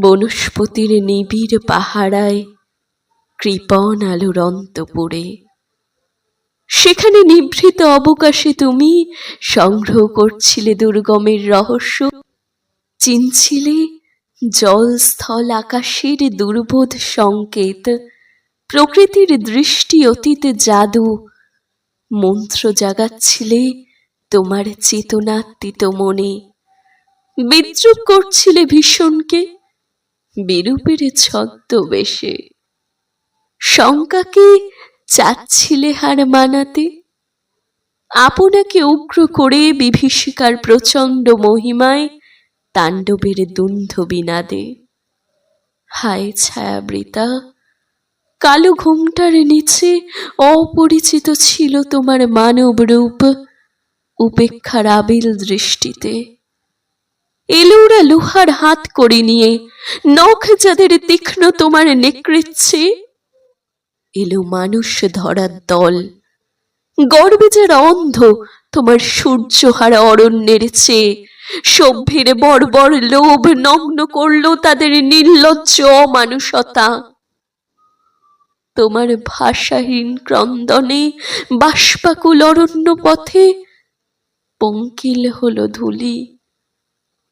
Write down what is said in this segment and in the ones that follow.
বনস্পতির নিবিড় পাহারায় কৃপণ আলোর অন্তপুরে সেখানে নিভৃত অবকাশে তুমি সংগ্রহ করছিলে দুর্গমের রহস্য, চিনছিলে জল স্থল আকাশের দুর্বোধ সংকেত, প্রকৃতির দৃষ্টি অতীত জাদু, মন্ত্র জাগাচ্ছিলে তোমার চেতনাত্মিত মনে। বিদ্রুপ করছিলে ভীষণকে বিরূপের ছদ্মবেশে। শঙ্কাকে চাচ্ছিলে হার মানাতে। আপনাকে উগ্র করে বিভীষিকার প্রচণ্ড মহিমায় তাণ্ডবের দুন্ধ বিনাদে। হায় ছায়াবৃতা, কালো ঘুমটার নিচে অপরিচিত ছিল তোমার মানব রূপ উপেক্ষার আবিল দৃষ্টিতে এলোরা লোহার হাত করে নিয়ে, নখ যাদের তীক্ষ্ণ তোমার নেকড়েচ্ছে? এলো মানুষ ধরার দল। গর্বে যারা অন্ধ, তোমার সূর্য সূর্যহারা অরণ্যের চেয়ে। সভ্যের বর্বর লোভ নগ্ন করল তাদের নির্লজ্জ অমানুষতা। তোমার ভাষাহীন ক্রন্দনে বাষ্পাকুল অরণ্য পথে, পঙ্কিল হলো ধুলি।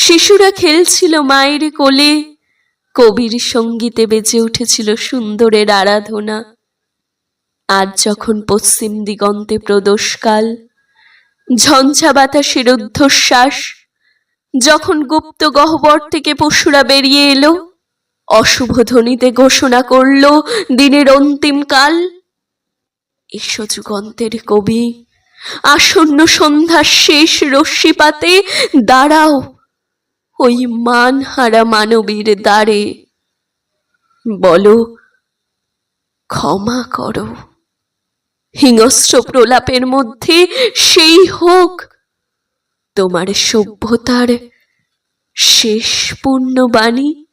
শিশুরা খেলছিল মায়ের কোলে। কবির সঙ্গীতে বেজে উঠেছিল সুন্দরের আরাধনা। আজ যখন পশ্চিম দিগন্তে প্রদোষকাল, ঝঞ্ঝা বাতাসের ঊর্ধ্বশ্বাস, যখন গুপ্ত গহ্বর থেকে পশুরা বেরিয়ে এলো, অশুভ ধ্বনিতে ঘোষণা করল দিনের অন্তিম কাল। এসো যুগন্তের কবি, আসন্ন সন্ধ্যার শেষ রশ্মিপাতে দাঁড়াও। ওই মানহারা মানবীর দ্বারে। বলো, ক্ষমা করো। হিংস্র প্রলাপের মধ্যে সেই হোক, তোমার সভ্যতার শেষ পূর্ণবাণী